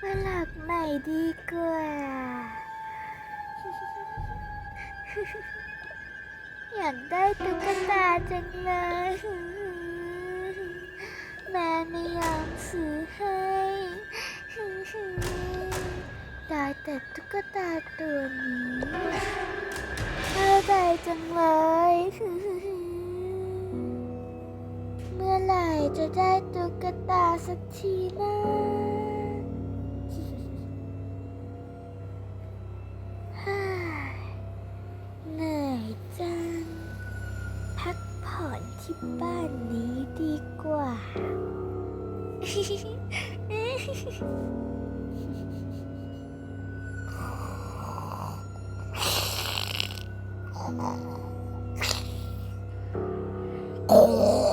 มาหลักใหม่ดีกว่า อยากได้ตุ๊กตาจังเลย แม่ไม่ยอมซื้อให้ได้แต่ตุ๊กตาตัวนี้เข้าใจจังเลย จะได้ตุ๊กตาสักทีนะฮ่าเหนื่อยจัง พักผ่อนที่บ้านนี้ดีกว่าเ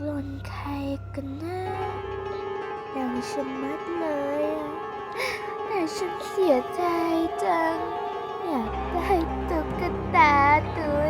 กลนใครกันนะดังชะมัดเลยอะแต่ฉันเสียใจจัง อยากได้ตุ๊กตาตัว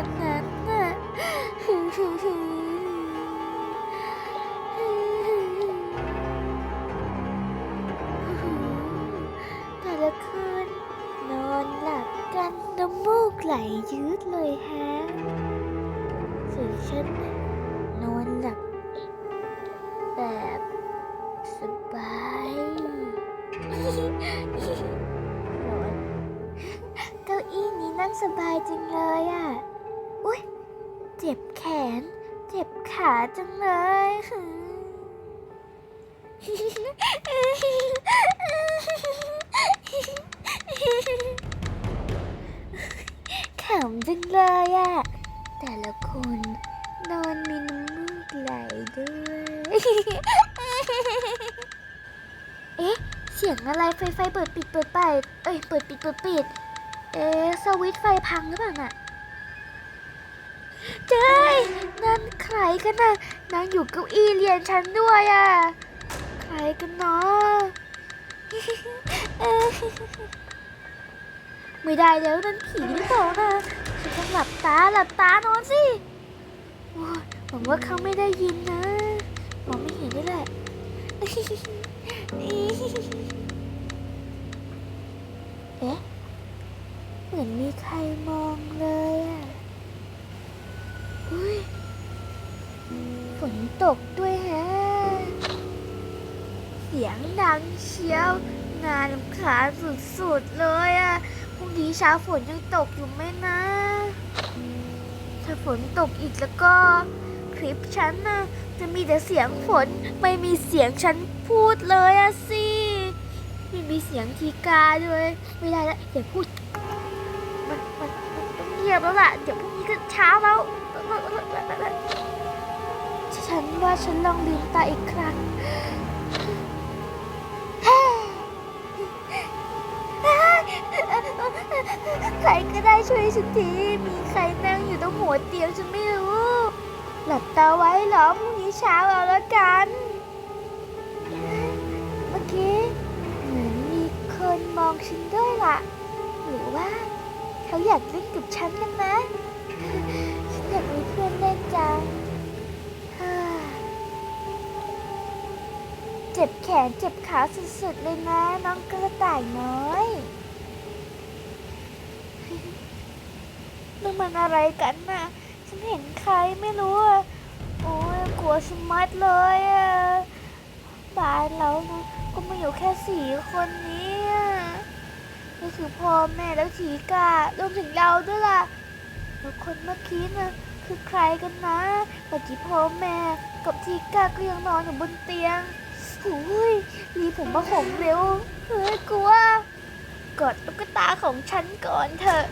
สบายจังเลยอะ อุ้ยเจ็บแขน เจ็บขาจังเลยขำจังเลยอะ แต่ละคนนอนมีน้ำมูกไหลด้วย เอ๊ะ เสียงอะไรไฟไฟเปิดปิดเปิดไปเอ้ย เปิดปิดเปิดปิด เอ๊ะสวิตไฟพังหรือเปล่าน่ะเจ้ยนั่นใครกันน่ะนั่งอยู่เก้าอี้เรียนฉันด้วยอะ ใครกันเนาะไม่ได้แล้วนั่นผีหรือเปล่านะฉันต้องหลับตาหลับตานอนสิหวังว่าเขาไม่ได้ยินนะมองไม่เห็นด้วยแหละเอ๊ะ มือนมีใครมองเลยอะอุ้ยฝนตกด้วยฮะ เสียงดังเชียว งานรำคาญสุดๆเลยอะ พรุ่งนี้เช้าฝนยังตกอยู่ไหมนะ ถ้าฝนตกอีกแล้วก็ คลิปฉันน่ะจะมีแต่เสียงฝน ไม่มีเสียงฉันพูดเลยอะสิ ไม่มีเสียงทีกาด้วย ไม่ได้แล้วอย่าพูด บแล้วล่ะเดี๋ยวพรุ่งนี้ก็เช้าแล้ว ฉันว่าฉันลองลืมตาอีกครั้งใครก็ได้ช่วยฉันที มีใครนั่งอยู่ตรงหัวเตียงฉันไม่รู้ หลับตาไว้เหรอพรุ่งนี้เช้าเอาแล้วกัน เมื่อกี้เหมือนมีคนมองฉันด้วยล่ะ หรือว่า เขาอยากเล่นกับฉันกันนะ ฉันอยากมีเพื่อนเล่นจังเจ็บแขนเจ็บขาสุดๆเลยนะ น้องกระต่ายน้อยนั่มันอะไรกันน่ะ ฉันเห็นใครไม่รู้อะโอ้ยกลัวชะมัดเลยอะบ้านเรานะก็มาอยู่แค่สี่คนนี้ อะนี่คือพ่อแม่แล้วถีการวมถึงเราด้วยล่ะแล้วคนเมื่อกี้น่ะคือใครกันนะเมื่อกี้พ่อแม่กับทีกาก็ยังนอนอยู่บนเตียงโอ้ยรีบผมมาห่มเร็วเฮ้ยกลัวกอดตุ๊กตาของฉันก่อนเถอะ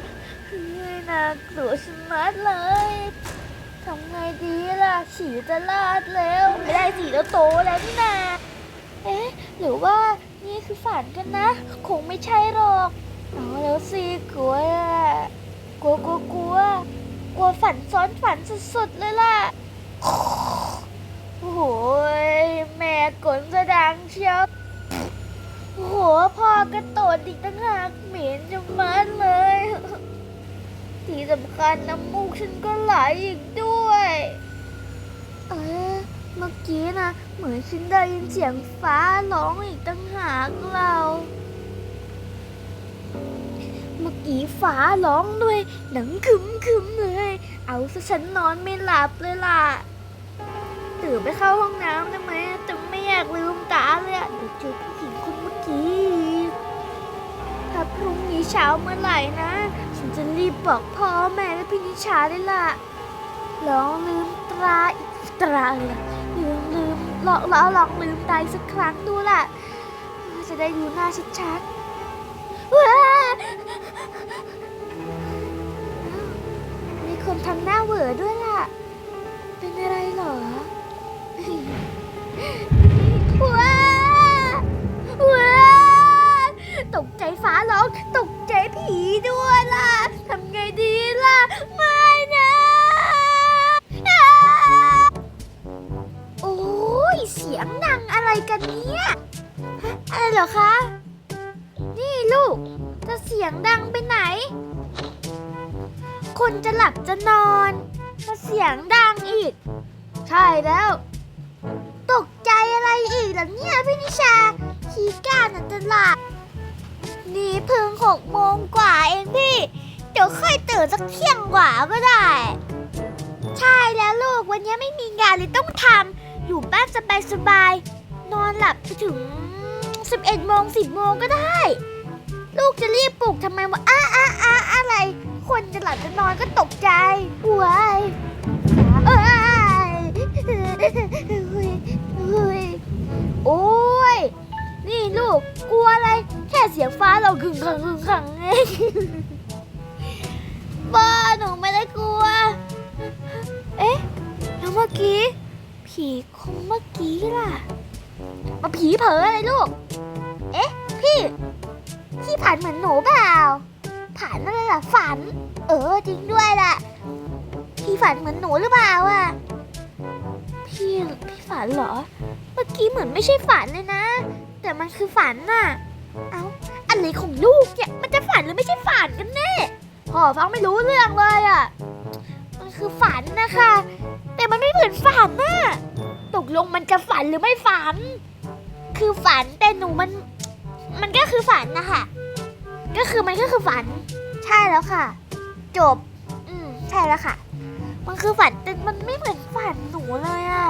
เฮ้ยน่ากลัวชะมัดเลยทำไงดีล่ะฉีจะลาดแล้ว ไม่ได้สีแล้วโตแล้วนี่นา เอ๊ะ หรือว่านี่คือฝันกันนะ คงไม่ใช่หรอก เอาแล้วสิกลัวอะกลัวกลัวกลัวกลัวฝันซ้อนฝันสุดๆเลยล่ะ โอ้โหยแม่กลจะดังเชียวโอ้โหพ่อกระโดดอีกตั้งหากเหม็นจมันเลย ที่สำคัญน้ำมูกฉันก็ไหลอีกด้วย เออ เมื่อกี้นะเหมือนฉันได้ยินเสียงฟ้าร้องอีกตั้งหากเรา เมื่อกี้ฟ้าร้องด้วย หนังคึมคึมๆเลย เอาซะฉันนอนไม่หลับเลยล่ะตื่นไปเข้าห้องน้ำได้ไหมแต่ไม่อยากลืมตาเลยอะเดี๋ยวเจอผู้หญิงคนเมื่อกี้ถ้าพรุ่งนี้เช้าเมื่อไหร่นะ ฉันจะรีบบอกพ่อแม่และพี่นิชาเลยล่ะลองลืมตราอีกตราเลย ลืมลืมลองลองลองลืมตายสักครั้งดูล่ะ จะได้ดูหน้าชัดๆว้ามีคนทำหน้าเหวอด้วยล่ะ เหรอคะ นี่ลูก จะเสียงดังไปไหน คนจะหลับจะนอนจะเสียงดังอีก ใช่แล้ว ตกใจอะไรอีกล่ะเนี่ยพี่นิชาขี้ก้านอันตรายนี่เพิ่งหกโมงกว่าเองพี่ เดี๋ยวค่อยตื่นสักเที่ยงกว่าก็ได้ ใช่แล้วลูกวันนี้ไม่มีงานเลยต้องทำอยู่บ้านสบายๆนอนหลับไปถึง 11โมง10โมงก็ได้ ลูกจะรีบปลุกทำไมวะอ้าอ้าอ้าอะไร คนจะหลับจะนอนก็ตกใจว้ายเอ้ยอุ๊ยอุ๊ยโอ้ย นี่ลูกกลัวอะไร แค่เสียงฟ้าเราขึงขังขึงขังเองบ้าหนูไม่ได้กลัว เอ๊ะแล้วเมื่อกี้ ผีคงเมื่อกี้ล่ะ มาผีเผลออะไรลูก เอ๊ะ พี่ พี่ผันเหมือนหนูเปล่าผันอะไรล่ะฝัน เออจริงด้วยล่ะ พี่ฝันเหมือนหนูหรือเปล่าอะ พี่พี่ฝันเหรอ เมื่อกี้เหมือนไม่ใช่ฝันเลยนะ แต่มันคือฝันน่ะ เอ้าอะไรของลูกเนี่ยมันจะฝันหรือไม่ใช่ฝันกันแน่พ่อฟังไม่รู้เรื่องเลยอะ มันคือฝันนะคะ แต่มันไม่เหมือนฝันน่ะ ตกลงมันจะฝันหรือไม่ฝัน คือฝันแต่หนูมัน มันก็คือฝันนะคะก็คือมันก็คือฝัน ใช่แล้วค่ะ จบ อืมใช่แล้วค่ะ มันคือฝันแต่มันไม่เหมือนฝันหนูเลยอะ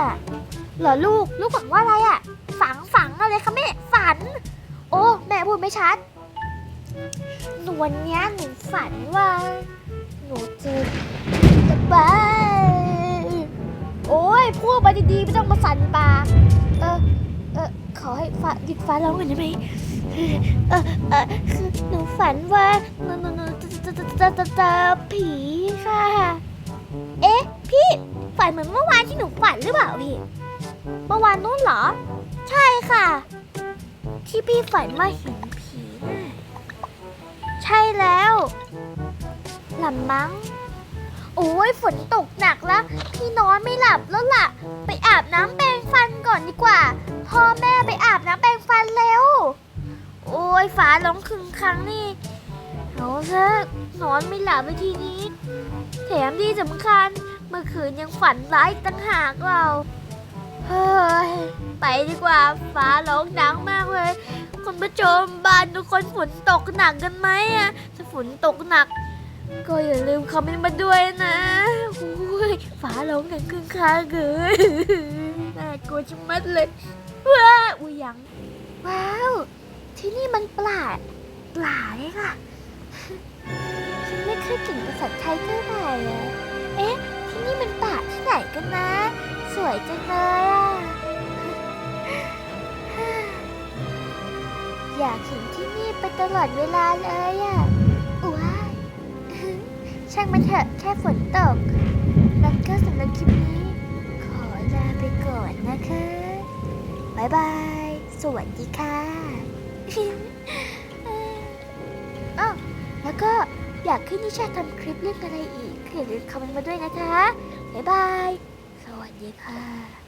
เหรอลูกลูกฝันว่าอะไรอะฝังฝังอะไรคะแม่ฝัน โอ้แม่พูดไม่ชัดหนูวันเนี้ยหนูฝันว่า หนูจะจะไป โอ้ยพูดมาดีๆไม่ต้องมาสั่นปากเออเออขอให้ฟ้าหยุดฟ้าร้องก่อนได้ไหมเออเออคือหนูฝันว่าหนูหนูหนูจะจะจะจะจอผีค่ะ เอ๊ะ พี่ฝันเหมือนเมื่อวานที่หนูฝันหรือเปล่าพี่เมื่อวานนู้นเหรอ ใช่ค่ะ ที่พี่ฝันว่าเห็นผี ใช่แล้วหลับมั้ง โอ้ยฝนตกหนักแล้ว พี่นอนไม่หลับแล้วล่ะ ไปอาบน้ำแปรงฟันก่อนดีกว่า พ่อแม่ไปอาบน้ำแปรงฟันเร็วโอ้ยฟ้าร้องคึงครั้งนี่เอาซะนอนไม่หลับไปทีนี้ แถมที่สำคัญเมื่อคืนยังฝันร้ายตั้งหากเราเฮ้ยไปดีกว่าฟ้าร้องดังมากเลย คุณผู้ชมบ้านทุกคนฝนตกหนักกันไหมอะถ้าฝนตกหนัก ก็อย่าลืมคอมเมนต์มาด้วยนะโอ้ยฟ้าร้องกันครึ่งค้างเกินน่ากลัวชิมัดเลยว้าอุยยัง ว้าว ที่นี่มันปลาดปลาดเลยค่ะ ฉันไม่เคยเก่งภาษาไทยเท่าไหร่อะเอ๊ะ ที่นี่มันป่าที่ไหนกันนะ สวยจังเลยอะอยากเห็นที่นี่ไปตลอดเวลาเลยอะว้า ช่างมันเถอะแค่ฝนตก แล้วก็สำหรับคลิปนี้ ขอลาไปก่อนนะคะ บ๊ายบาย สวัสดีค่ะอ้าวแล้วก็อยากให้นิชาทำคลิปเรื่องอะไรอีกอย่าลืมคอมเมนต์มาด้วยนะคะ บ๊ายบาย สวัสดีค่ะ